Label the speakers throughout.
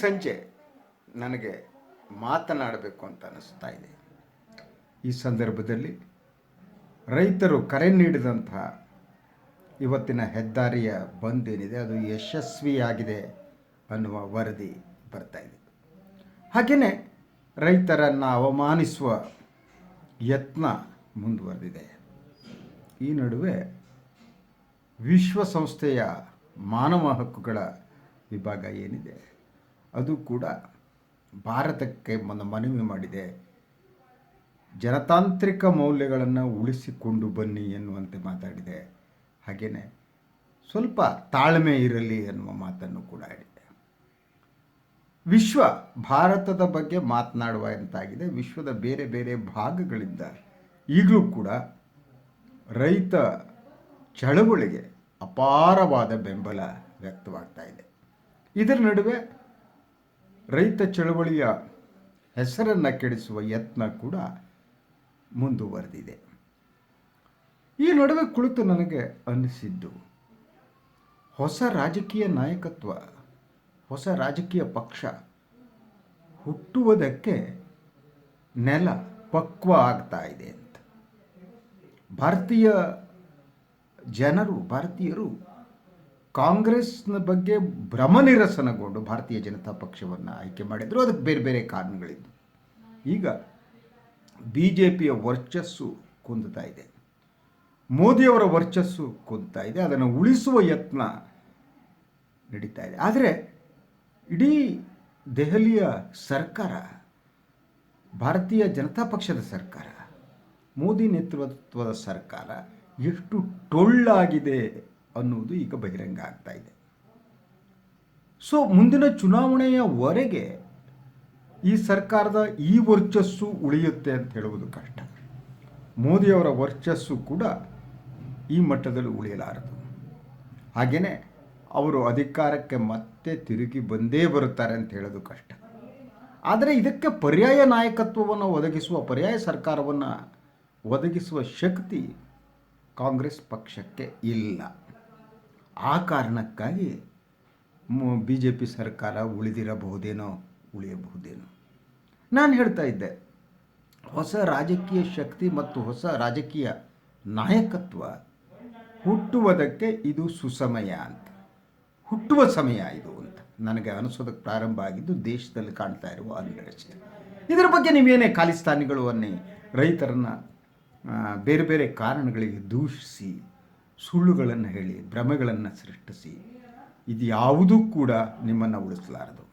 Speaker 1: ಸಂಜೆ ನನಗೆ ಮಾತನಾಡಬೇಕು ಅಂತ ಅನ್ನಿಸ್ತಾ ಇದೆ. ಈ ಸಂದರ್ಭದಲ್ಲಿ ರೈತರು ಕರೆ ನೀಡಿದಂತಹ ಇವತ್ತಿನ ಹೆದ್ದಾರಿಯ ಬಂದ್ ಏನಿದೆ ಅದು ಯಶಸ್ವಿಯಾಗಿದೆ ಅನ್ನುವ ವರದಿ ಬರ್ತಾ ಇದೆ. ಹಾಗೆಯೇ ರೈತರನ್ನು ಅವಮಾನಿಸುವ ಯತ್ನ ಮುಂದುವರೆದಿದೆ. ಈ ನಡುವೆ ವಿಶ್ವಸಂಸ್ಥೆಯ ಮಾನವ ಹಕ್ಕುಗಳ ವಿಭಾಗ ಏನಿದೆ? ಅದು ಕೂಡ ಭಾರತಕ್ಕೆ ಒಂದು ಮನವಿ ಮಾಡಿದೆ. ಜನತಾಂತ್ರಿಕ ಮೌಲ್ಯಗಳನ್ನು ಉಳಿಸಿಕೊಂಡು ಬನ್ನಿ ಎನ್ನುವಂತೆ ಮಾತಾಡಿದೆ. ಹಾಗೆಯೇ ಸ್ವಲ್ಪ ತಾಳ್ಮೆ ಇರಲಿ ಎನ್ನುವ ಮಾತನ್ನು ಕೂಡ ಆಡಿದೆ. ವಿಶ್ವ ಭಾರತದ ಬಗ್ಗೆ ಮಾತನಾಡುವಂತಾಗಿದೆ ವಿಶ್ವದ ಬೇರೆ ಬೇರೆ ಭಾಗಗಳಿಂದ ಈಗಲೂ ಕೂಡ ರೈತ ಚಳವಳಿಗೆ ಅಪಾರವಾದ ಬೆಂಬಲ ವ್ಯಕ್ತವಾಗ್ತಾ ಇದೆ. ಇದರ ನಡುವೆ ರೈತ ಚಳವಳಿಯ ಹೆಸರನ್ನು ಕೆಡಿಸುವ ಯತ್ನ ಕೂಡ ಮುಂದುವರೆದಿದೆ. ಈ ನಡುವೆ ಕುಳಿತು ನನಗೆ ಅನ್ನಿಸಿದ್ದು ಹೊಸ ರಾಜಕೀಯ ನಾಯಕತ್ವ, ಹೊಸ ರಾಜಕೀಯ ಪಕ್ಷ ಹುಟ್ಟುವುದಕ್ಕೆ ನೆಲ ಪಕ್ವ ಆಗ್ತಾ ಇದೆ ಅಂತ. ಭಾರತೀಯ ಜನರು, ಭಾರತೀಯರು ಕಾಂಗ್ರೆಸ್ನ ಬಗ್ಗೆ ಭ್ರಮನಿರಸನಗೊಂಡು ಭಾರತೀಯ ಜನತಾ ಪಕ್ಷವನ್ನು ಆಯ್ಕೆ ಮಾಡಿದರು. ಅದಕ್ಕೆ ಬೇರೆ ಬೇರೆ ಕಾರಣಗಳಿದ್ದು ಈಗ ಬಿ ಜೆ ಪಿಯ ವರ್ಚಸ್ಸು ಕುಂದುತ್ತಾ ಇದೆ. ಮೋದಿಯವರ ವರ್ಚಸ್ಸು ಕುಂತಾ ಇದೆ. ಅದನ್ನು ಉಳಿಸುವ ಯತ್ನ ನಡೀತಾ ಇದೆ. ಆದರೆ ಇಡೀ ದೆಹಲಿಯ ಸರ್ಕಾರ, ಭಾರತೀಯ ಜನತಾ ಪಕ್ಷದ ಸರ್ಕಾರ, ಮೋದಿ ನೇತೃತ್ವದ ಸರ್ಕಾರ ಎಷ್ಟು ಟೊಳ್ಳಾಗಿದೆ ಅನ್ನುವುದು ಈಗ ಬಹಿರಂಗ ಆಗ್ತಾ ಇದೆ. ಸೊ ಮುಂದಿನ ಚುನಾವಣೆಯವರೆಗೆ ಈ ಸರ್ಕಾರದ ಈ ವರ್ಚಸ್ಸು ಉಳಿಯುತ್ತೆ ಅಂತ ಹೇಳುವುದು ಕಷ್ಟ. ಮೋದಿಯವರ ವರ್ಚಸ್ಸು ಕೂಡ ಈ ಮಟ್ಟದಲ್ಲಿ ಉಳಿಯಲಾರದು. ಹಾಗೆಯೇ ಅವರು ಅಧಿಕಾರಕ್ಕೆ ಮತ್ತೆ ತಿರುಗಿ ಬಂದೇ ಬರುತ್ತಾರೆ ಅಂತ ಹೇಳೋದು ಕಷ್ಟ. ಆದರೆ ಇದಕ್ಕೆ ಪರ್ಯಾಯ ನಾಯಕತ್ವವನ್ನು ಒದಗಿಸುವ, ಪರ್ಯಾಯ ಸರ್ಕಾರವನ್ನು ಒದಗಿಸುವ ಶಕ್ತಿ ಕಾಂಗ್ರೆಸ್ ಪಕ್ಷಕ್ಕೆ ಇಲ್ಲ. ಆ ಕಾರಣಕ್ಕಾಗಿ ಬಿ ಜೆ ಪಿ ಸರ್ಕಾರ ಉಳಿದಿರಬಹುದೇನೋ, ಉಳಿಯಬಹುದೇನೋ. ನಾನು ಹೇಳ್ತಾ ಇದ್ದೆ, ಹೊಸ ರಾಜಕೀಯ ಶಕ್ತಿ ಮತ್ತು ಹೊಸ ರಾಜಕೀಯ ನಾಯಕತ್ವ ಹುಟ್ಟುವುದಕ್ಕೆ ಇದು ಸುಸಮಯ ಅಂತ. ಹುಟ್ಟುವ ಸಮಯ ಇದು ಅಂತ. ನನಗೆ ಅನಿಸೋದಕ್ಕೆ ಪ್ರಾರಂಭ ಆಗಿದ್ದು ದೇಶದಲ್ಲಿ ಕಾಣ್ತಾ ಇರುವ ಅನ್ರೆಸ್ಟ್ ಇದರ ಬಗ್ಗೆ ನೀವೇನೇ ಖಾಲಿಸ್ತಾನಿಗಳು ಅನ್ನಿ ರೈತರನ್ನು ಬೇರೆ ಬೇರೆ ಕಾರಣಗಳಿಗೆ ದೂಷಿಸಿ ಸುಳ್ಳುಗಳನ್ನು ಹೇಳಿ, ಭ್ರಮೆಗಳನ್ನು ಸೃಷ್ಟಿಸಿ, ಇದು ಯಾವುದೂ ಕೂಡ ನಿಮ್ಮನ್ನು ಉಳಿಸಲಾರದು.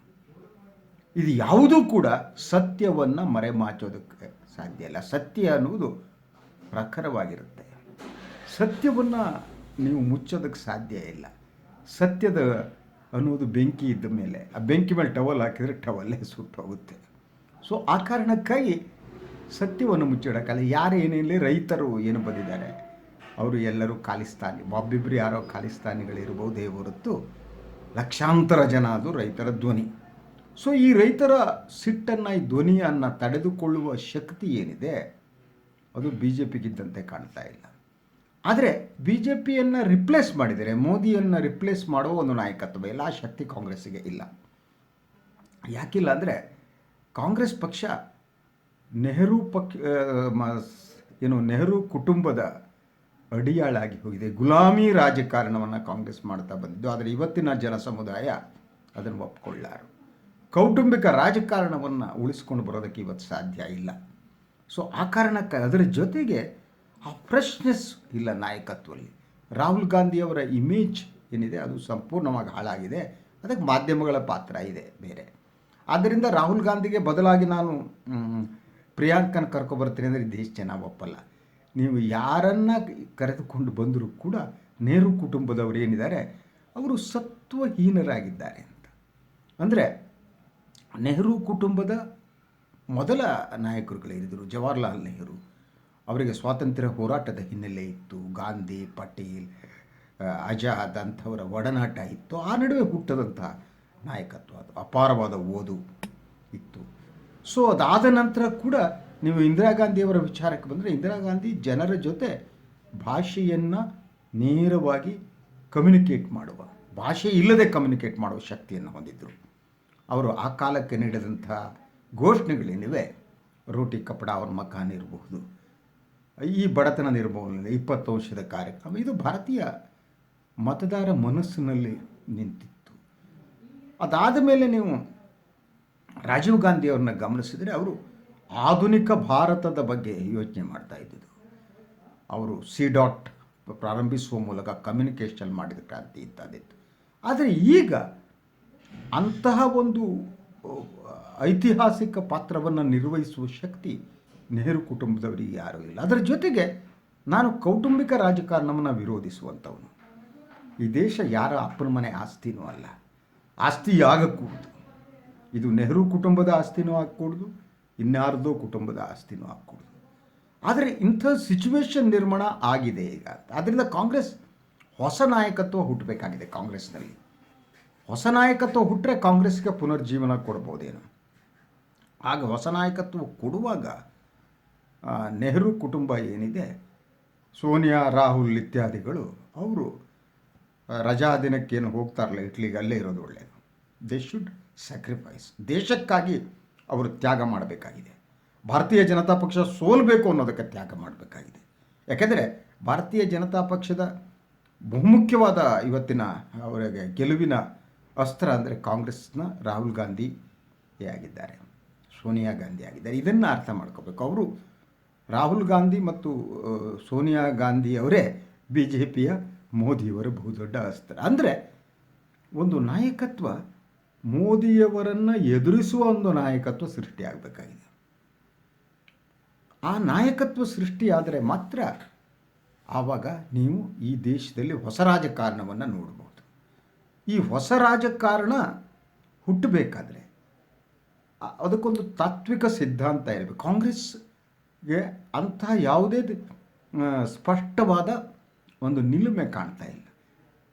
Speaker 1: ಇದು ಯಾವುದೂ ಕೂಡ ಸತ್ಯವನ್ನು ಮರೆಮಾಚೋದಕ್ಕೆ ಸಾಧ್ಯ ಇಲ್ಲ. ಸತ್ಯ ಅನ್ನುವುದು ಪ್ರಖರವಾಗಿರುತ್ತೆ. ಸತ್ಯವನ್ನು ನೀವು ಮುಚ್ಚೋದಕ್ಕೆ ಸಾಧ್ಯ ಇಲ್ಲ. ಸತ್ಯದ ಅನ್ನೋದು ಬೆಂಕಿ ಇದ್ದ ಮೇಲೆ, ಆ ಬೆಂಕಿ ಮೇಲೆ ಟವಲ್ ಹಾಕಿದರೆ ಟವಲ್ಲೇ ಸುಟ್ಟು ಹೋಗುತ್ತೆ. ಸೊ ಆ ಕಾರಣಕ್ಕಾಗಿ ಸತ್ಯವನ್ನು ಮುಚ್ಚಿಡೋಕ್ಕಲ್ಲ ಯಾರು ಏನೇಲಿ ರೈತರು ಏನು ಬಂದಿದ್ದಾರೆ ಅವರು ಎಲ್ಲರೂ ಖಾಲಿಸ್ತಾನಿ ಒಬ್ಬಿಬ್ಬರು ಯಾರೋ ಖಾಲಿಸ್ತಾನಿಗಳಿರ್ಬೋದೇ ಹೊರತು ಲಕ್ಷಾಂತರ ಜನ ಅದು ರೈತರ ಧ್ವನಿ. ಸೊ ಈ ರೈತರ ಸಿಟ್ಟನ್ನು, ಈ ಧ್ವನಿಯನ್ನು ತಡೆದುಕೊಳ್ಳುವ ಶಕ್ತಿ ಏನಿದೆ? ಅದು ಬಿ ಜೆ ಪಿಗಿದ್ದಂತೆ ಕಾಣ್ತಾ ಇಲ್ಲ. ಆದರೆ ಬಿ ಜೆ ಪಿಯನ್ನು ರಿಪ್ಲೇಸ್ ಮಾಡಿದರೆ, ಮೋದಿಯನ್ನು ರಿಪ್ಲೇಸ್ ಮಾಡುವ ಒಂದು ನಾಯಕತ್ವ ಇಲ್ಲ, ಆ ಶಕ್ತಿ ಕಾಂಗ್ರೆಸ್ಸಿಗೆ ಇಲ್ಲ. ಯಾಕಿಲ್ಲ ಅಂದರೆ ಕಾಂಗ್ರೆಸ್ ಪಕ್ಷ ನೆಹರು ಪಕ್ಷ ಏನು ನೆಹರು ಕುಟುಂಬದ ಅಡಿಯಾಳಾಗಿ ಹೋಗಿದೆ. ಗುಲಾಮಿ ರಾಜಕಾರಣವನ್ನು ಕಾಂಗ್ರೆಸ್ ಮಾಡ್ತಾ ಬಂದಿದ್ದು. ಆದರೆ ಇವತ್ತಿನ ಜನ ಸಮುದಾಯ ಅದನ್ನು ಒಪ್ಕೊಳ್ಳಾರು. ಕೌಟುಂಬಿಕ ರಾಜಕಾರಣವನ್ನು ಉಳಿಸ್ಕೊಂಡು ಬರೋದಕ್ಕೆ ಇವತ್ತು ಸಾಧ್ಯ ಇಲ್ಲ. ಸೊ ಆ ಕಾರಣಕ್ಕೆ ಅದರ ಜೊತೆಗೆ ಆ ಫ್ರೆಶ್ನೆಸ್ ಇಲ್ಲ ನಾಯಕತ್ವದಲ್ಲಿ ರಾಹುಲ್ ಗಾಂಧಿಯವರ ಇಮೇಜ್ ಏನಿದೆ, ಅದು ಸಂಪೂರ್ಣವಾಗಿ ಹಾಳಾಗಿದೆ. ಅದಕ್ಕೆ ಮಾಧ್ಯಮಗಳ ಪಾತ್ರ ಇದೆ ಬೇರೆ. ಆದ್ದರಿಂದ ರಾಹುಲ್ ಗಾಂಧಿಗೆ ಬದಲಾಗಿ ನಾನು ಪ್ರಿಯಾಂಕನ ಕರ್ಕೊಬರ್ತೀನಿ ಅಂದರೆ ದೇಶ ಜನ ಒಪ್ಪಲ್ಲ. ನೀವು ಯಾರನ್ನ ಕರೆದುಕೊಂಡು ಬಂದರೂ ಕೂಡ ನೆಹರು ಕುಟುಂಬದವರು ಏನಿದ್ದಾರೆ, ಅವರು ಸತ್ವಹೀನರಾಗಿದ್ದಾರೆ ಅಂತ. ಅಂದರೆ ನೆಹರು ಕುಟುಂಬದ ಮೊದಲ ನಾಯಕರುಗಳಿದ್ದರು ಜವಾಹರ್ಲಾಲ್ ನೆಹರು. ಅವರಿಗೆ ಸ್ವಾತಂತ್ರ್ಯ ಹೋರಾಟದ ಹಿನ್ನೆಲೆ ಇತ್ತು, ಗಾಂಧಿ, ಪಟೇಲ್ ಆಜಾದ್ ಅಂಥವರ ಒಡನಾಟ ಇತ್ತು. ಆ ನಡುವೆ ಹುಟ್ಟದಂತಹ ನಾಯಕತ್ವ ಅದು, ಅಪಾರವಾದ ಓದು ಇತ್ತು. ಸೊ ಅದಾದ ನಂತರ ಕೂಡ ನೀವು ಇಂದಿರಾ ಗಾಂಧಿಯವರ ವಿಚಾರಕ್ಕೆ ಬಂದರೆ ಇಂದಿರಾ ಗಾಂಧಿ ಜನರ ಜೊತೆ ಭಾಷೆಯನ್ನು ನೇರವಾಗಿ ಕಮ್ಯುನಿಕೇಟ್ ಮಾಡುವ, ಭಾಷೆ ಇಲ್ಲದೆ ಕಮ್ಯುನಿಕೇಟ್ ಮಾಡುವ ಶಕ್ತಿಯನ್ನು ಹೊಂದಿದ್ದರು ಅವರು ಆ ಕಾಲಕ್ಕೆ ನೀಡಿದಂಥ ಘೋಷಣೆಗಳೇನಿವೆ? ರೋಟಿ ಕಪಡ ಅವರ ಮಕಾನ್ ಇರಬಹುದು ಈ ಬಡತನ ನಿರ್ಮೂಲನೆ, ಇಪ್ಪತ್ತು ವರ್ಷದ ಕಾರ್ಯಕ್ರಮ, ಇದು ಭಾರತೀಯ ಮತದಾರ ಮನಸ್ಸಿನಲ್ಲಿ ನಿಂತಿತ್ತು. ಅದಾದ ಮೇಲೆ ನೀವು ರಾಜೀವ್ ಗಾಂಧಿಯವ್ರನ್ನ ಗಮನಿಸಿದರೆ ಅವರು ಆಧುನಿಕ ಭಾರತದ ಬಗ್ಗೆ ಯೋಚನೆ ಮಾಡ್ತಾ ಇದ್ದಿದ್ದು. ಅವರು ಸಿ ಡಾಟ್ ಪ್ರಾರಂಭಿಸುವ ಮೂಲಕ ಕಮ್ಯುನಿಕೇಷನ್ ಮಾಡಿದ ಕ್ರಾಂತಿ ಇದ್ದಾದಿತ್ತು ಆದರೆ ಈಗ ಅಂತಹ ಒಂದು ಐತಿಹಾಸಿಕ ಪಾತ್ರವನ್ನು ನಿರ್ವಹಿಸುವ ಶಕ್ತಿ ನೆಹರು ಕುಟುಂಬದವರಿಗೆ ಯಾರೂ ಇಲ್ಲ. ಅದರ ಜೊತೆಗೆ ನಾನು ಕೌಟುಂಬಿಕ ರಾಜಕಾರಣವನ್ನು ವಿರೋಧಿಸುವಂಥವನು. ಈ ದೇಶ ಯಾರ ಅಪ್ಪನ ಮನೆ ಆಸ್ತಿನೂ ಅಲ್ಲ. ಆಸ್ತಿ ಆಗಕೂಡದು ಇದು ನೆಹರು ಕುಟುಂಬದ ಆಸ್ತಿನೂ ಆಗಕೂಡ್ದು. ಇನ್ಯಾರ್ದೋ ಕುಟುಂಬದ ಆಸ್ತಿನೂ ಹಾಕ್ಕೊಡೋದು. ಆದರೆ ಇಂಥ ಸಿಚುವೇಶನ್ ನಿರ್ಮಾಣ ಆಗಿದೆ ಈಗ. ಆದ್ದರಿಂದ ಕಾಂಗ್ರೆಸ್ ಹೊಸ ನಾಯಕತ್ವ ಹುಟ್ಟಬೇಕಾಗಿದೆ ಕಾಂಗ್ರೆಸ್ನಲ್ಲಿ. ಹೊಸ ನಾಯಕತ್ವ ಹುಟ್ಟರೆ ಕಾಂಗ್ರೆಸ್ಗೆ ಪುನರ್ಜೀವನ ಕೊಡ್ಬೋದೇನು. ಆಗ ಹೊಸ ನಾಯಕತ್ವ ಕೊಡುವಾಗ ನೆಹರು ಕುಟುಂಬ ಏನಿದೆ, ಸೋನಿಯಾ, ರಾಹುಲ್ ಇತ್ಯಾದಿಗಳು ಅವರು ರಜಾ ದಿನಕ್ಕೇನು ಹೋಗ್ತಾರಲ್ಲ, ಇಟ್ಲಿಗೆ ಅಲ್ಲೇ ಇರೋದು ಒಳ್ಳೆಯದು ದೇ ಶುಡ್ ಸ್ಯಾಕ್ರಿಫೈಸ್ ದೇಶಕ್ಕಾಗಿ ಅವರು ತ್ಯಾಗ ಮಾಡಬೇಕಾಗಿದೆ. ಭಾರತೀಯ ಜನತಾ ಪಕ್ಷ ಸೋಲಬೇಕು ಅನ್ನೋದಕ್ಕೆ ತ್ಯಾಗ ಮಾಡಬೇಕಾಗಿದೆ. ಯಾಕೆಂದರೆ ಭಾರತೀಯ ಜನತಾ ಪಕ್ಷದ ಬಹುಮುಖ್ಯವಾದ ಇವತ್ತಿನ ಅವರಿಗೆ ಗೆಲುವಿನ ಅಸ್ತ್ರ ಅಂದರೆ ಕಾಂಗ್ರೆಸ್ನ ರಾಹುಲ್ ಗಾಂಧಿ ಆಗಿದ್ದಾರೆ. ಸೋನಿಯಾ ಗಾಂಧಿ ಆಗಿದ್ದಾರೆ. ಇದನ್ನು ಅರ್ಥ ಮಾಡ್ಕೋಬೇಕು. ಅವರು ರಾಹುಲ್ ಗಾಂಧಿ ಮತ್ತು ಸೋನಿಯಾ ಗಾಂಧಿ ಅವರೇ ಬಿ ಜೆ ಪಿಯ ಮೋದಿಯವರ ಬಹುದೊಡ್ಡ ಅಸ್ತ್ರ. ಅಂದರೆ ಒಂದು ನಾಯಕತ್ವ ಮೋದಿಯವರನ್ನು ಎದುರಿಸುವ ಒಂದು ನಾಯಕತ್ವ ಸೃಷ್ಟಿಯಾಗಬೇಕಾಗಿದೆ. ಆ ನಾಯಕತ್ವ ಸೃಷ್ಟಿಯಾದರೆ ಮಾತ್ರ ಆವಾಗ ನೀವು ಈ ದೇಶದಲ್ಲಿ ಹೊಸ ರಾಜಕಾರಣವನ್ನು ನೋಡ್ಬೋದು. ಈ ಹೊಸ ರಾಜಕಾರಣ ಹುಟ್ಟಬೇಕಾದ್ರೆ ಅದಕ್ಕೊಂದು ತಾತ್ವಿಕ ಸಿದ್ಧಾಂತ ಇರಬೇಕು. ಕಾಂಗ್ರೆಸ್ಗೆ ಅಂತಹ ಯಾವುದೇ ಸ್ಪಷ್ಟವಾದ ಒಂದು ನಿಲುಮೆ ಕಾಣ್ತಾ ಇಲ್ಲ.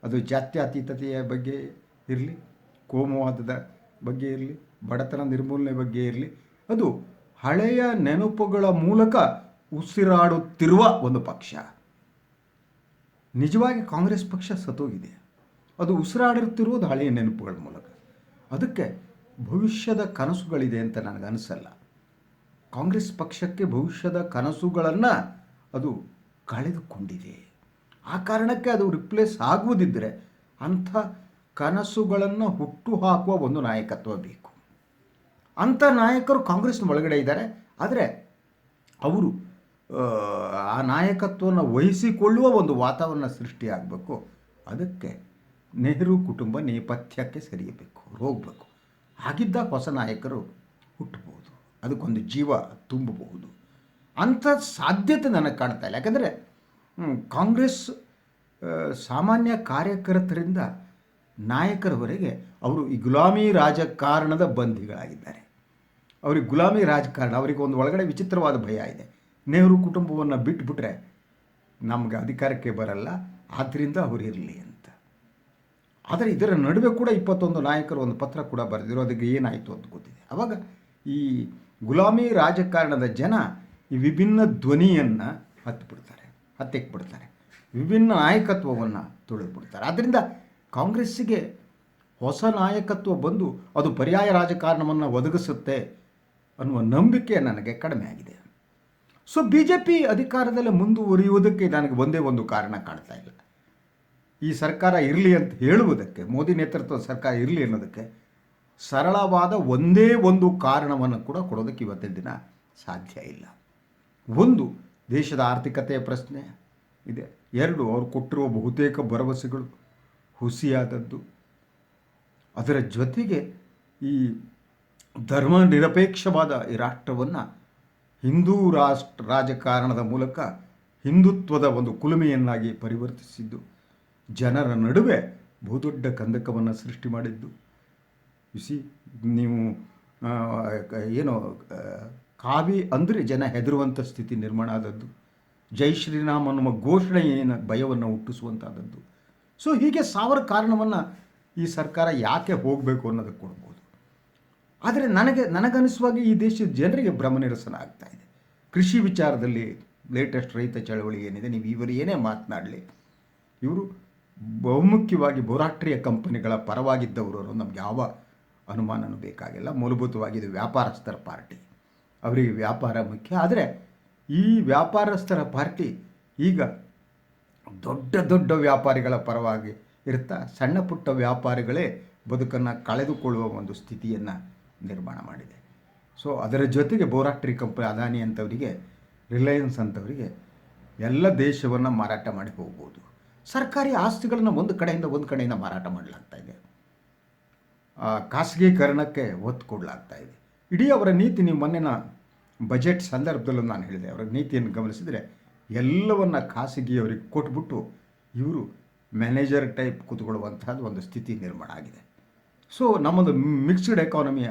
Speaker 1: ಅದು ಜಾತ್ಯತೀತತೆಯ ಬಗ್ಗೆ ಇರಲಿ ಕೋಮುವಾದದ ಬಗ್ಗೆ ಇರಲಿ, ಬಡತನ ನಿರ್ಮೂಲನೆ ಬಗ್ಗೆ ಇರಲಿ, ಅದು ಹಳೆಯ ನೆನಪುಗಳ ಮೂಲಕ ಉಸಿರಾಡುತ್ತಿರುವ ಒಂದು ಪಕ್ಷ. ನಿಜವಾಗಿ ಕಾಂಗ್ರೆಸ್ ಪಕ್ಷ ಸತೋಗಿದೆ ಅದು ಉಸಿರಾಡಿರುತ್ತಿರುವುದು ಹಳೆಯ ನೆನಪುಗಳ ಮೂಲಕ. ಅದಕ್ಕೆ ಭವಿಷ್ಯದ ಕನಸುಗಳಿದೆ ಅಂತ ನನಗೆ ಅನಿಸಲ್ಲ. ಕಾಂಗ್ರೆಸ್ ಪಕ್ಷಕ್ಕೆ ಭವಿಷ್ಯದ ಕನಸುಗಳನ್ನು ಅದು ಕಳೆದುಕೊಂಡಿದೆ. ಆ ಕಾರಣಕ್ಕೆ ಅದು ರಿಪ್ಲೇಸ್ ಆಗುವುದಿದ್ದರೆ ಅಂಥ ಕನಸುಗಳನ್ನು ಹುಟ್ಟು ಹಾಕುವ ಒಂದು ನಾಯಕತ್ವ ಬೇಕು. ಅಂಥ ನಾಯಕರು ಕಾಂಗ್ರೆಸ್ನ ಒಳಗಡೆ ಇದ್ದಾರೆ. ಆದರೆ ಅವರು ಆ, ನಾಯಕತ್ವವನ್ನು ವಹಿಸಿಕೊಳ್ಳುವ ಒಂದು ವಾತಾವರಣ ಸೃಷ್ಟಿಯಾಗಬೇಕು ಅದಕ್ಕೆ ನೆಹರು ಕುಟುಂಬ ನೇಪಥ್ಯಕ್ಕೆ ಸರಿಯಬೇಕು ಹೋಗಬೇಕು. ಹಾಗಿದ್ದಾಗ ಹೊಸ ನಾಯಕರು ಹುಟ್ಟಬಹುದು. ಅದಕ್ಕೊಂದು ಜೀವ ತುಂಬಬಹುದು. ಅಂಥ ಸಾಧ್ಯತೆ ನನಗೆ ಕಾಣ್ತಾ ಇಲ್ಲ. ಯಾಕಂದರೆ ಕಾಂಗ್ರೆಸ್ ಸಾಮಾನ್ಯ ಕಾರ್ಯಕರ್ತರಿಂದ ನಾಯಕರವರೆಗೆ ಅವರು ಈ ಗುಲಾಮಿ ರಾಜಕಾರಣದ ಬಂಧಿಗಳಾಗಿದ್ದಾರೆ. ಅವರಿಗೆ ಗುಲಾಮಿ ರಾಜಕಾರಣ, ಅವರಿಗೆ ಒಂದು ಒಳಗಡೆ ವಿಚಿತ್ರವಾದ ಭಯ ಇದೆ. ನೆಹರು ಕುಟುಂಬವನ್ನು ಬಿಟ್ಬಿಟ್ರೆ ನಮಗೆ ಅಧಿಕಾರಕ್ಕೆ ಬರಲ್ಲ ಆದ್ದರಿಂದ ಅವರು ಇರಲಿ ಅಂತ. ಆದರೆ ಇದರ ನಡುವೆ ಕೂಡ ಇಪ್ಪತ್ತೊಂದು ನಾಯಕರು ಒಂದು ಪತ್ರ ಕೂಡ ಬರೆದಿರೋ ಅದಕ್ಕೆ ಏನಾಯಿತು ಅಂತ ಗೊತ್ತಿದೆ. ಆವಾಗ ಈ ಗುಲಾಮಿ ರಾಜಕಾರಣದ ಜನ ಈ ವಿಭಿನ್ನ ಧ್ವನಿಯನ್ನು ಹತ್ತಿಬಿಡ್ತಾರೆ ಹತ್ತಿಕ್ಬಿಡ್ತಾರೆ ವಿಭಿನ್ನ ನಾಯಕತ್ವವನ್ನು ತುಳಿದು ಬಿಡ್ತಾರೆ ಆದ್ದರಿಂದ ಕಾಂಗ್ರೆಸ್ಸಿಗೆ ಹೊಸ ನಾಯಕತ್ವ ಬಂದು ಅದು ಪರ್ಯಾಯ ರಾಜಕಾರಣವನ್ನು ಒದಗಿಸುತ್ತೆ ಅನ್ನುವ ನಂಬಿಕೆ ನನಗೆ ಕಡಿಮೆ ಆಗಿದೆ. ಸೊ ಬಿ ಜೆ ಪಿ ಅಧಿಕಾರದಲ್ಲಿ ಮುಂದುವರಿಯುವುದಕ್ಕೆ ನನಗೆ ಒಂದೇ ಒಂದು ಕಾರಣ ಕಾಣ್ತಾ ಇಲ್ಲ. ಈ ಸರ್ಕಾರ ಇರಲಿ ಅಂತ ಹೇಳುವುದಕ್ಕೆ, ಮೋದಿ ನೇತೃತ್ವದ ಸರ್ಕಾರ ಇರಲಿ ಅನ್ನೋದಕ್ಕೆ ಸರಳವಾದ ಒಂದೇ ಒಂದು ಕಾರಣವನ್ನು ಕೂಡ ಕೊಡೋದಕ್ಕೆ ಇವತ್ತಿನ ದಿನ ಸಾಧ್ಯ ಇಲ್ಲ. ಒಂದು, ದೇಶದ ಆರ್ಥಿಕತೆಯ ಪ್ರಶ್ನೆ ಇದೆ. ಎರಡು, ಅವರು ಕೊಟ್ಟಿರುವ ಬಹುತೇಕ ಭರವಸೆಗಳು. ಹುಸಿಯಾದದ್ದು. ಅದರ ಜೊತೆಗೆ ಈ ಧರ್ಮ ನಿರಪೇಕ್ಷವಾದ ಈ ರಾಷ್ಟ್ರವನ್ನು ಹಿಂದೂ ರಾಷ್ಟ್ರ ರಾಜಕಾರಣದ ಮೂಲಕ ಹಿಂದುತ್ವದ ಒಂದು ಕುಲುಮೆಯನ್ನಾಗಿ ಪರಿವರ್ತಿಸಿದ್ದು. ಜನರ ನಡುವೆ ಬಹುದೊಡ್ಡ ಕಂದಕವನ್ನು ಸೃಷ್ಟಿ ಮಾಡಿದ್ದು. ಬಿಸಿ ನೀವು ಏನು ಕಾವಿ ಅಂದರೆ ಜನ ಹೆದರುವಂಥ ಸ್ಥಿತಿ ನಿರ್ಮಾಣ ಆದದ್ದು. ಜೈ ಶ್ರೀರಾಮ್ ಅನ್ನುವ ಘೋಷಣೆಯನ್ನು ಭಯವನ್ನು ಹುಟ್ಟಿಸುವಂಥದ್ದು ಸೊ ಹೀಗೆ ಸಾವಿರ ಕಾರಣವನ್ನು ಈ ಸರ್ಕಾರ ಯಾಕೆ ಹೋಗಬೇಕು ಅನ್ನೋದಕ್ಕೆ ಕೊಡ್ಬೋದು. ಆದರೆ ನನಗೆ ನನಗನಿಸುವಾಗ ಈ ದೇಶದ ಜನರಿಗೆ ಭ್ರಮ ನಿರಸನ ಆಗ್ತಾ ಇದೆ. ಕೃಷಿ ವಿಚಾರದಲ್ಲಿ ಲೇಟೆಸ್ಟ್ ರೈತ ಚಳವಳಿ ಏನಿದೆ, ನೀವು ಇವರು ಏನೇ ಮಾತನಾಡಲಿ. ಇವರು ಬಹುಮುಖ್ಯವಾಗಿ ಬಹುರಾಷ್ಟ್ರೀಯ ಕಂಪನಿಗಳ ಪರವಾಗಿದ್ದವರು ನಮ್ಗೆ ಯಾವ ಅನುಮಾನನೂ ಬೇಕಾಗಿಲ್ಲ. ಮೂಲಭೂತವಾಗಿ ಇದು ವ್ಯಾಪಾರಸ್ಥರ ಪಾರ್ಟಿ. ಅವರಿಗೆ ವ್ಯಾಪಾರ ಮುಖ್ಯ. ಆದರೆ ಈ ವ್ಯಾಪಾರಸ್ಥರ ಪಾರ್ಟಿ ಈಗ ದೊಡ್ಡ ದೊಡ್ಡ ವ್ಯಾಪಾರಿಗಳ ಪರವಾಗಿ ಇರ್ತಾ ಸಣ್ಣ ಪುಟ್ಟ ವ್ಯಾಪಾರಿಗಳೇ ಬದುಕನ್ನು ಕಳೆದುಕೊಳ್ಳುವ ಒಂದು ಸ್ಥಿತಿಯನ್ನು ನಿರ್ಮಾಣ ಮಾಡಿದೆ. ಸೊ ಅದರ ಜೊತೆಗೆ ಬೋರಾಟ್ರಿ ಕಂಪನಿ ಅದಾನಿ ಅಂಥವರಿಗೆ ರಿಲಯನ್ಸ್ ಅಂಥವರಿಗೆ ಎಲ್ಲ ದೇಶವನ್ನು ಮಾರಾಟ ಮಾಡಿ ಹೋಗ್ಬೋದು. ಸರ್ಕಾರಿ ಆಸ್ತಿಗಳನ್ನು ಒಂದು ಕಡೆಯಿಂದ ಒಂದು ಕಡೆಯಿಂದ ಮಾರಾಟ ಮಾಡಲಾಗ್ತಾ ಇದೆ. ಖಾಸಗೀಕರಣಕ್ಕೆ ಒತ್ತು ಕೊಡಲಾಗ್ತಾ ಇದೆ. ಇಡೀ ಅವರ ನೀತಿ ನೀವು ಮೊನ್ನೆನ ಬಜೆಟ್ ಸಂದರ್ಭದಲ್ಲೂ ನಾನು ಹೇಳಿದೆ. ಅವರ ನೀತಿಯನ್ನು ಗಮನಿಸಿದರೆ ಎಲ್ಲವನ್ನ ಖಾಸಗಿಯವರಿಗೆ ಕೊಟ್ಬಿಟ್ಟು ಇವರು ಮ್ಯಾನೇಜರ್ ಟೈಪ್ ಕೂತ್ಕೊಳ್ಳುವಂಥದ್ದು ಒಂದು ಸ್ಥಿತಿ ನಿರ್ಮಾಣ ಆಗಿದೆ. ಸೊ ನಮ್ಮದು ಮಿಕ್ಸ್ಡ್ ಎಕಾನಮಿಯ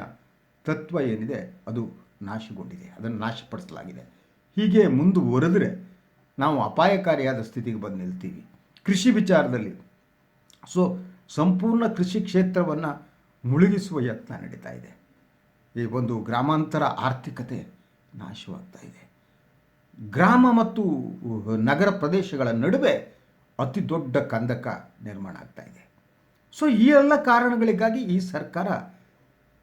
Speaker 1: ತತ್ವ ಏನಿದೆ, ಅದು ನಾಶಗೊಂಡಿದೆ. ಅದನ್ನು ನಾಶಪಡಿಸಲಾಗಿದೆ. ಹೀಗೆ ಮುಂದುವರೆದರೆ ನಾವು ಅಪಾಯಕಾರಿಯಾದ ಸ್ಥಿತಿಗೆ ಬಂದು ನಿಲ್ತೀವಿ. ಕೃಷಿ ವಿಚಾರದಲ್ಲಿ. ಸೊ ಸಂಪೂರ್ಣ ಕೃಷಿ ಕ್ಷೇತ್ರವನ್ನು ಮುಳುಗಿಸುವ ಯತ್ನ ನಡೀತಾ ಇದೆ. ಈ ಒಂದು ಗ್ರಾಮಾಂತರ ಆರ್ಥಿಕತೆ ನಾಶವಾಗ್ತಾ ಇದೆ. ಗ್ರಾಮ ಮತ್ತು ನಗರ ಪ್ರದೇಶಗಳ ನಡುವೆ ಅತಿ ದೊಡ್ಡ ಕಂದಕ ನಿರ್ಮಾಣ ಆಗ್ತಾ ಇದೆ. ಸೊ ಈ ಎಲ್ಲ ಕಾರಣಗಳಿಗಾಗಿ ಈ ಸರ್ಕಾರ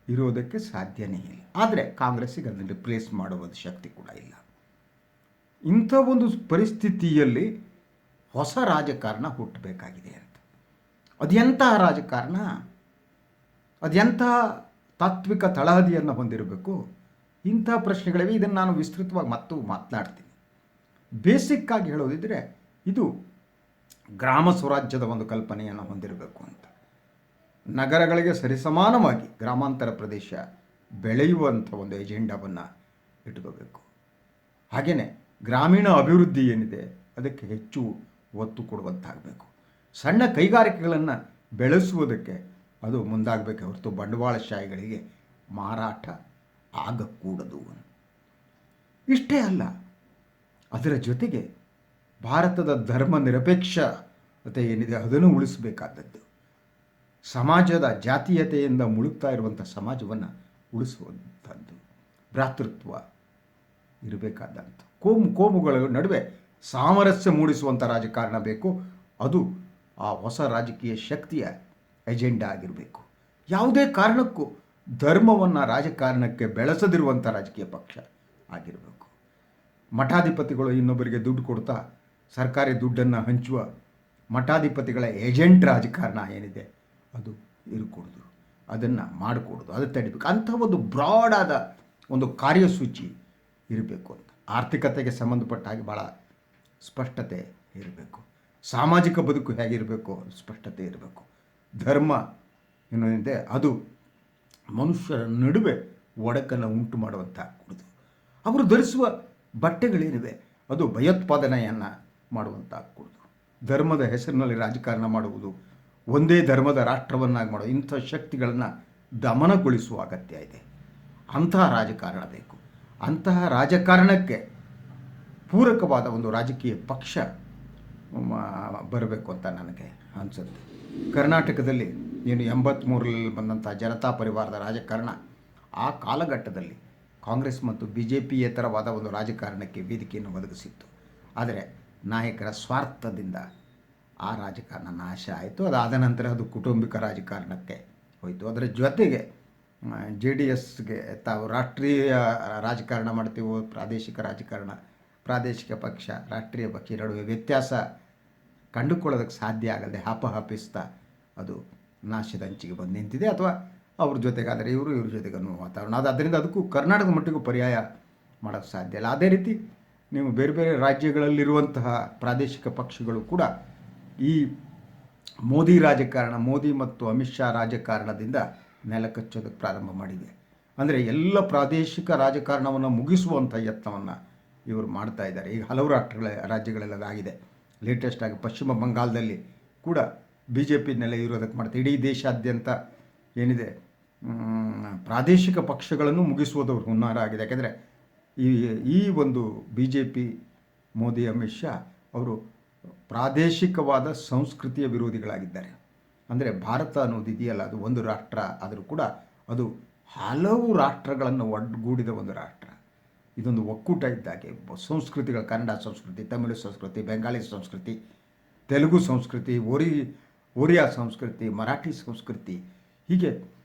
Speaker 1: ಇರೋದಕ್ಕೆ ಸಾಧ್ಯನೇ ಇಲ್ಲ. ಆದರೆ ಕಾಂಗ್ರೆಸ್ಸಿಗೆ ಅದನ್ನು ರಿಪ್ಲೇಸ್ ಮಾಡುವ ಶಕ್ತಿ ಕೂಡ ಇಲ್ಲ. ಇಂಥ ಒಂದು ಪರಿಸ್ಥಿತಿಯಲ್ಲಿ ಹೊಸ ರಾಜಕಾರಣ ಹುಟ್ಟಬೇಕಾಗಿದೆ ಅಂತ. ಅದೆಂತಹ ರಾಜಕಾರಣ? ಅದೆಂತಹ ತಾತ್ವಿಕ ತಳಹದಿಯನ್ನು ಹೊಂದಿರಬೇಕು? ಇಂಥ ಪ್ರಶ್ನೆಗಳಿವೆ. ಇದನ್ನು ನಾನು ವಿಸ್ತೃತವಾಗಿ ಮತ್ತು ಮಾತನಾಡ್ತೀನಿ. ಬೇಸಿಕ್ ಆಗಿ ಹೇಳೋದಿದ್ರೆ ಇದು ಗ್ರಾಮ ಸ್ವರಾಜ್ಯದ ಒಂದು ಕಲ್ಪನೆಯನ್ನು ಹೊಂದಿರಬೇಕು ಅಂತ. ನಗರಗಳಿಗೆ ಸರಿಸಮಾನವಾಗಿ ಗ್ರಾಮಾಂತರ ಪ್ರದೇಶ ಬೆಳೆಯುವಂಥ ಒಂದು ಎಜೆಂಡಾವನ್ನು ಇಟ್ಕೋಬೇಕು. ಹಾಗೆಯೇ ಗ್ರಾಮೀಣ ಅಭಿವೃದ್ಧಿ ಏನಿದೆ ಅದಕ್ಕೆ ಹೆಚ್ಚು ಒತ್ತು ಕೊಡುವಂತಾಗಬೇಕು. ಸಣ್ಣ ಕೈಗಾರಿಕೆಗಳನ್ನು ಬೆಳೆಸುವುದಕ್ಕೆ ಅದು ಮುಂದಾಗಬೇಕು ಹೊರತು ಬಂಡವಾಳಶಾಹಿಗಳಿಗೆ ಮಾರಾಟ ಆಗಕೂಡದು. ಇಷ್ಟೇ ಅಲ್ಲ ಅದರ ಜೊತೆಗೆ ಭಾರತದ ಧರ್ಮ ನಿರಪೇಕ್ಷತೆ ಏನಿದೆ ಅದನ್ನು ಉಳಿಸಬೇಕಾದದ್ದು. ಸಮಾಜದ ಜಾತೀಯತೆಯಿಂದ ಮುಳುಗ್ತಾ ಇರುವಂಥ ಸಮಾಜವನ್ನು ಉಳಿಸುವಂಥದ್ದು. ಭ್ರಾತೃತ್ವ ಇರಬೇಕಾದಂಥ ಕೋಮು, ಕೋಮುಗಳ ನಡುವೆ ಸಾಮರಸ್ಯ ಮೂಡಿಸುವಂಥ ರಾಜಕಾರಣ ಬೇಕು. ಅದು ಆ ಹೊಸ ರಾಜಕೀಯ ಶಕ್ತಿಯ ಎಜೆಂಡಾ ಆಗಿರಬೇಕು. ಯಾವುದೇ ಕಾರಣಕ್ಕೂ ಧರ್ಮವನ್ನು ರಾಜಕಾರಣಕ್ಕೆ ಬೆಳೆಸದಿರುವಂಥ ರಾಜಕೀಯ ಪಕ್ಷ ಆಗಿರಬೇಕು. ಮಠಾಧಿಪತಿಗಳು ಇನ್ನೊಬ್ಬರಿಗೆ ದುಡ್ಡು ಕೊಡ್ತಾ ಸರ್ಕಾರಿ ದುಡ್ಡನ್ನು ಹಂಚುವ ಮಠಾಧಿಪತಿಗಳ ಏಜೆಂಟ್ ರಾಜಕಾರಣ ಏನಿದೆ? ಅದು ಇರಕೂಡ್ದು. ಅದನ್ನು ಮಾಡಿಕೊಡೋದು. ಅದು ತಡಿಬೇಕು. ಅಂಥ ಒಂದು ಬ್ರಾಡಾದ ಒಂದು ಕಾರ್ಯಸೂಚಿ ಇರಬೇಕು ಅಂತ. ಆರ್ಥಿಕತೆಗೆ ಸಂಬಂಧಪಟ್ಟ ಹಾಗೆ ಭಾಳ ಸ್ಪಷ್ಟತೆ ಇರಬೇಕು. ಸಾಮಾಜಿಕ ಬದುಕು ಹೇಗಿರಬೇಕು ಸ್ಪಷ್ಟತೆ ಇರಬೇಕು. ಧರ್ಮ ಏನಿದೆ ಅದು ಮನುಷ್ಯರ ನಡುವೆ ಒಡಕನ್ನು ಉಂಟು ಮಾಡುವಂಥ ಕೂಡದು. ಅವರು ಧರಿಸುವ ಬಟ್ಟೆಗಳೇನಿವೆ, ಅದು ಭಯೋತ್ಪಾದನೆಯನ್ನು ಮಾಡುವಂಥ ಧರ್ಮದ ಹೆಸರಿನಲ್ಲಿ ರಾಜಕಾರಣ ಮಾಡುವುದು ಒಂದೇ ಧರ್ಮದ ರಾಷ್ಟ್ರವನ್ನಾಗಿ ಮಾಡೋದು ಇಂಥ ಶಕ್ತಿಗಳನ್ನು ದಮನಗೊಳಿಸುವ ಅಗತ್ಯ ಇದೆ. ಅಂತಹ ರಾಜಕಾರಣ ಬೇಕು. ಅಂತಹ ರಾಜಕಾರಣಕ್ಕೆ ಪೂರಕವಾದ ಒಂದು ರಾಜಕೀಯ ಪಕ್ಷ ಬರಬೇಕು ಅಂತ ನನಗೆ ಅನಿಸುತ್ತೆ. ಕರ್ನಾಟಕದಲ್ಲಿ ಏನು ಎಂಬತ್ತ್ಮೂರರಲ್ಲಿ ಬಂದಂಥ ಜನತಾ ಪರಿವಾರದ ರಾಜಕಾರಣ ಆ ಕಾಲಘಟ್ಟದಲ್ಲಿ ಕಾಂಗ್ರೆಸ್ ಮತ್ತು ಬಿ ಜೆ ಪಿಯೇತರವಾದ ಒಂದು ರಾಜಕಾರಣಕ್ಕೆ ವೇದಿಕೆಯನ್ನು ಒದಗಿಸಿತ್ತು. ಆದರೆ ನಾಯಕರ ಸ್ವಾರ್ಥದಿಂದ ಆ ರಾಜಕಾರಣ ನಾಶ ಆಯಿತು. ಅದಾದ ನಂತರ ಅದು ಕುಟುಂಬಿಕ ರಾಜಕಾರಣಕ್ಕೆ ಹೋಯಿತು. ಅದರ ಜೊತೆಗೆ ಜೆ ಡಿ ಎಸ್ಗೆ ತಾವು ರಾಷ್ಟ್ರೀಯ ರಾಜಕಾರಣ ಮಾಡ್ತೀವೋ, ಪ್ರಾದೇಶಿಕ ರಾಜಕಾರಣ, ಪ್ರಾದೇಶಿಕ ಪಕ್ಷ, ರಾಷ್ಟ್ರೀಯ ಪಕ್ಷ ನಡುವೆ ವ್ಯತ್ಯಾಸ ಕಂಡುಕೊಳ್ಳೋದಕ್ಕೆ ಸಾಧ್ಯ ಆಗದೆ ಹಾಪಹಾಪಿಸ್ತಾ ಅದು ನಾಶದ ಅಂಚಿಗೆ ಬಂದು ನಿಂತಿದೆ. ಅಥವಾ ಅವ್ರ ಜೊತೆಗಾದರೆ, ಇವರು ಇವ್ರ ಜೊತೆಗೆ ಅನ್ನೋ ವಾತಾವರಣ. ಅದು ಅದರಿಂದ ಅದಕ್ಕೂ ಕರ್ನಾಟಕದ ಮಟ್ಟಿಗೂ ಪರ್ಯಾಯ ಮಾಡೋಕ್ಕೆ ಸಾಧ್ಯ ಇಲ್ಲ. ಅದೇ ರೀತಿ ನೀವು ಬೇರೆ ಬೇರೆ ರಾಜ್ಯಗಳಲ್ಲಿರುವಂತಹ ಪ್ರಾದೇಶಿಕ ಪಕ್ಷಗಳು ಕೂಡ ಈ ಮೋದಿ ರಾಜಕಾರಣ, ಮೋದಿ ಮತ್ತು ಅಮಿತ್ ಶಾ ರಾಜಕಾರಣದಿಂದ ನೆಲ ಕಚ್ಚೋದಕ್ಕೆ ಪ್ರಾರಂಭ ಮಾಡಿವೆ ಅಂದರೆ ಎಲ್ಲ ಪ್ರಾದೇಶಿಕ ರಾಜಕಾರಣವನ್ನು ಮುಗಿಸುವಂಥ ಯತ್ನವನ್ನು ಇವರು ಮಾಡ್ತಾ ಇದ್ದಾರೆ. ಈಗ ಹಲವು ರಾಷ್ಟ್ರಗಳ ರಾಜ್ಯಗಳೆಲ್ಲ ಆಗಿದೆ. ಲೇಟೆಸ್ಟ್ ಆಗಿ ಪಶ್ಚಿಮ ಬಂಗಾಳದಲ್ಲಿ ಕೂಡ ಬಿ ಜೆ ಪಿ ನೆಲೆ ಇರೋದಕ್ಕೆ ಮಾಡ್ತಾರೆ ಇಡೀ ದೇಶಾದ್ಯಂತ ಏನಿದೆ? ಪ್ರಾದೇಶಿಕ ಪಕ್ಷಗಳನ್ನು ಮುಗಿಸುವುದವ್ರ ಹುನ್ನಾರ ಆಗಿದೆ ಯಾಕೆಂದರೆ ಈ ಈ ಒಂದು B J P Modi, Amit Shah ಅವರು ಪ್ರಾದೇಶಿಕವಾದ ಸಂಸ್ಕೃತಿಯ ವಿರೋಧಿಗಳಾಗಿದ್ದಾರೆ. ಅಂದರೆ ಭಾರತ ಅನ್ನೋದು ಇದೆಯಲ್ಲ, ಅದು ಒಂದು ರಾಷ್ಟ್ರ ಆದರೂ ಕೂಡ ಅದು ಹಲವು ರಾಷ್ಟ್ರಗಳನ್ನು ಒಡ್ಗೂಡಿದ ಒಂದು ರಾಷ್ಟ್ರ. ಇದೊಂದು ಒಕ್ಕೂಟ ಇದ್ದಾಗೆ, ಸಂಸ್ಕೃತಿಗಳು ಕನ್ನಡ ಸಂಸ್ಕೃತಿ, ತಮಿಳು ಸಂಸ್ಕೃತಿ ಬೆಂಗಾಲಿ ಸಂಸ್ಕೃತಿ, ತೆಲುಗು ಸಂಸ್ಕೃತಿ, ಒರಿ, ಒರಿಯಾ ಸಂಸ್ಕೃತಿ, ಮರಾಠಿ ಸಂಸ್ಕೃತಿ, ಹೀಗೆ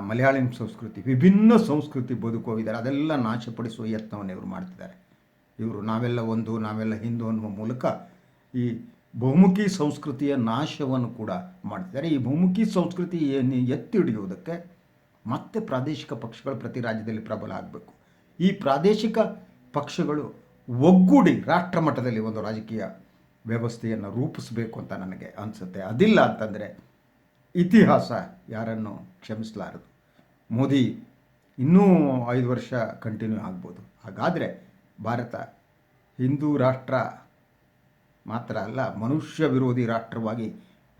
Speaker 1: ಮಲಯಾಳಂ ಸಂಸ್ಕೃತಿ, ವಿಭಿನ್ನ ಸಂಸ್ಕೃತಿ ಬದುಕೋಗಿದ್ದಾರೆ ಅದೆಲ್ಲ ನಾಶಪಡಿಸುವ ಯತ್ನವನ್ನು ಇವರು ಮಾಡ್ತಿದ್ದಾರೆ. ಇವರು ನಾವೆಲ್ಲ ಒಂದು, ನಾವೆಲ್ಲ ಹಿಂದೂ ಅನ್ನುವ ಮೂಲಕ ಈ ಬಹುಮುಖಿ ಸಂಸ್ಕೃತಿಯ ನಾಶವನ್ನು ಕೂಡ ಮಾಡ್ತಿದ್ದಾರೆ. ಈ ಬಹುಮುಖಿ ಸಂಸ್ಕೃತಿ ಏನು ಎತ್ತಿ ಹಿಡಿಯುವುದಕ್ಕೆ ಮತ್ತೆ ಪ್ರಾದೇಶಿಕ ಪಕ್ಷಗಳು ಪ್ರತಿ ರಾಜ್ಯದಲ್ಲಿ ಪ್ರಬಲ ಆಗಬೇಕು. ಈ ಪ್ರಾದೇಶಿಕ ಪಕ್ಷಗಳು ಒಗ್ಗೂಡಿ ರಾಷ್ಟ್ರ ಮಟ್ಟದಲ್ಲಿ ಒಂದು ರಾಜಕೀಯ ವ್ಯವಸ್ಥೆಯನ್ನು ರೂಪಿಸಬೇಕು ಅಂತ ನನಗೆ ಅನಿಸುತ್ತೆ. ಅದಿಲ್ಲ ಅಂತಂದರೆ ಇತಿಹಾಸ ಯಾರನ್ನು ಕ್ಷಮಿಸಲಾರದು? ಮೋದಿ ಇನ್ನೂ ಐದು ವರ್ಷ ಕಂಟಿನ್ಯೂ ಆಗ್ಬೋದು. ಹಾಗಾದರೆ ಭಾರತ ಹಿಂದೂ ರಾಷ್ಟ್ರ ಮಾತ್ರ ಅಲ್ಲ, ಮನುಷ್ಯ ವಿರೋಧಿ ರಾಷ್ಟ್ರವಾಗಿ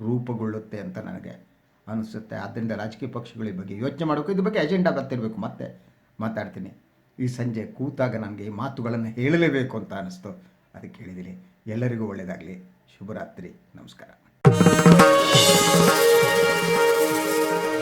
Speaker 1: ರೂಪುಗೊಳ್ಳುತ್ತೆ ಅಂತ ನನಗೆ ಅನಿಸುತ್ತೆ. ಆದ್ದರಿಂದ ರಾಜಕೀಯ ಪಕ್ಷಗಳ ಬಗ್ಗೆ ಯೋಚನೆ ಮಾಡಬೇಕು, ಇದ್ರ ಬಗ್ಗೆ ಅಜೆಂಡಾ ಬರ್ತಿರಬೇಕು. ಮತ್ತೆ ಮಾತಾಡ್ತೀನಿ. ಈ ಸಂಜೆ ಕೂತಾಗ ನನಗೆ ಈ ಮಾತುಗಳನ್ನು ಹೇಳಲೇಬೇಕು ಅಂತ ಅನ್ನಿಸ್ತು ಅದಕ್ಕೆ ಹೇಳಿದ್ದೀನಿ ಎಲ್ಲರಿಗೂ ಒಳ್ಳೆಯದಾಗಲಿ ಶುಭರಾತ್ರಿ. ನಮಸ್ಕಾರ. thank you